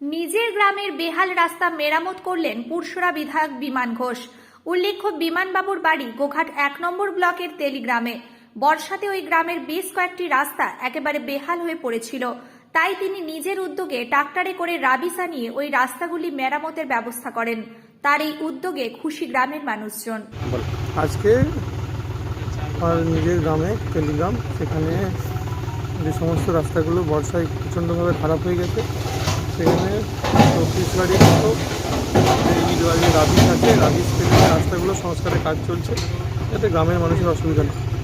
নিজের গ্রামের বেহাল রাস্তা মেরামত করলেন পুরসুরা বিধায়ক বিমান ঘোষ। উল্লেখ্য, বিমানবাবুর বাড়ি গোঘাট এক নম্বর ব্লকের তেলিগ্রামে। বর্ষাতে ওই গ্রামের বেশ কয়েকটি রাস্তা একেবারে বেহাল হয়ে পড়েছিল। তাই তিনি নিজের উদ্যোগে ট্রাক্টরে করে রাবিসা নিয়ে ওই রাস্তাগুলি মেরামতের ব্যবস্থা করেন। তার এই উদ্যোগে খুশি গ্রামের মানুষজন। আজকে নিজের গ্রামে টেলিগ্রাম সেখানে যে সমস্ত রাস্তাগুলো বর্ষায় প্রচণ্ডভাবে খারাপ হয়ে গেছে সেখানে চব্বিশ গাড়ির মতো বাড়ির রাবিশ আছে। রাবিশ থেকে রাস্তাগুলো সংস্কারের কাজ চলছে। যাতে গ্রামের মানুষের অসুবিধা না হয়।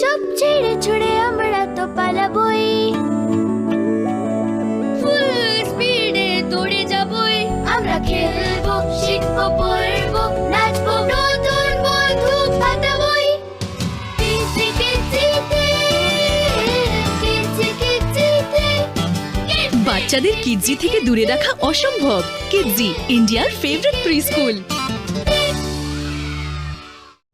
সব ছেড়ে ছুড়ে আমরা তো পালাবই। দৌড়ে যাবই। আমরা বাচ্চাদের কিডজি থেকে দূরে রাখা অসম্ভব। কিডজি ইন্ডিয়ার ফেভারিট প্রি স্কুল